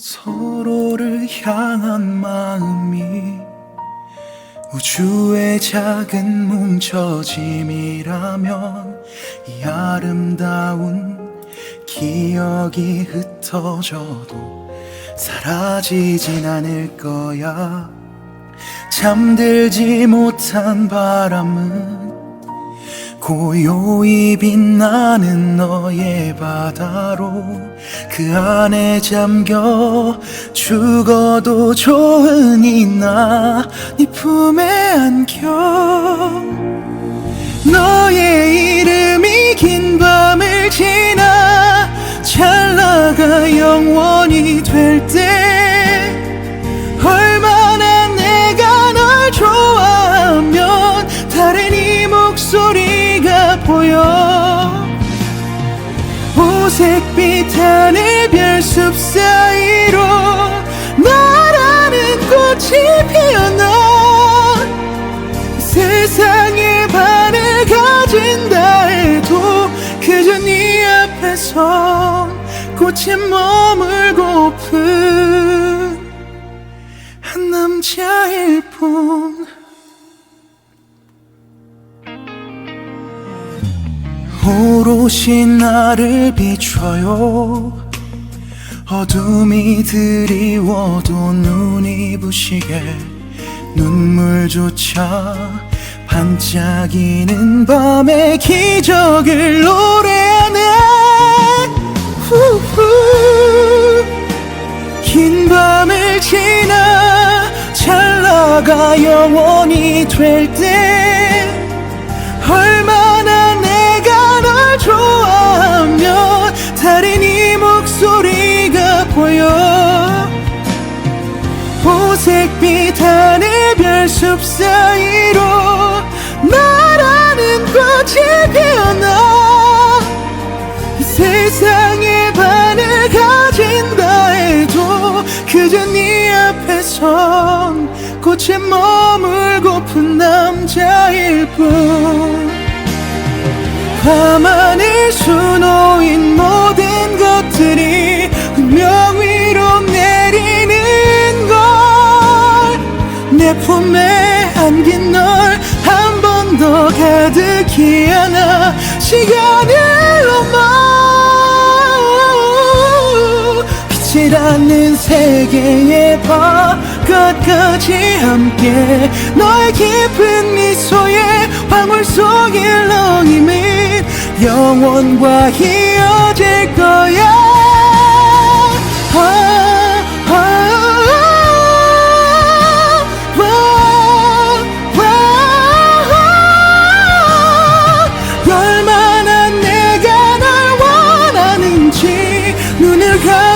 서로를 향한 마음이 우주의 작은 뭉쳐짐이라면 이 아름다운 기억이 흩어져도 사라지진 않을 거야. 잠들지 못한 바람은 고요히 빛나는 너의 바다로 그 안에 잠겨 죽어도 좋은 이나네 품에 안겨. 너의 이름이 긴 밤을 지나 찰나가 영원히 될 때 얼마나 내가 널 좋아하면 다른 이 목소리가 보여. 오색빛 하늘 별 숲 사이로 너라는 꽃이 피어나 세상의 반을 가진다 해도 그저 네 앞에서 꽃에 머물고픈 한 남자일 뿐 오롯이 나를 비춰요. 어둠이 드리워도 눈이 부시게 눈물조차 반짝이는 밤의 기적을 노래하네. 긴 밤을 지나 찰나가 영원히 될때 빛 하늘별 숲 사이로 나라는 꽃이 피어나? 이 세상의 반을 가진다 해도 그저 네 앞에선 꽃에 머물고픈 남자일 뿐. 밤하늘 수놓인 가득히 안아 넘어. 빛을 않는 세계의 바깥까지 함께 너의 깊은 미소에 방울 속 일렁임은 영원과 이어질 거야 눈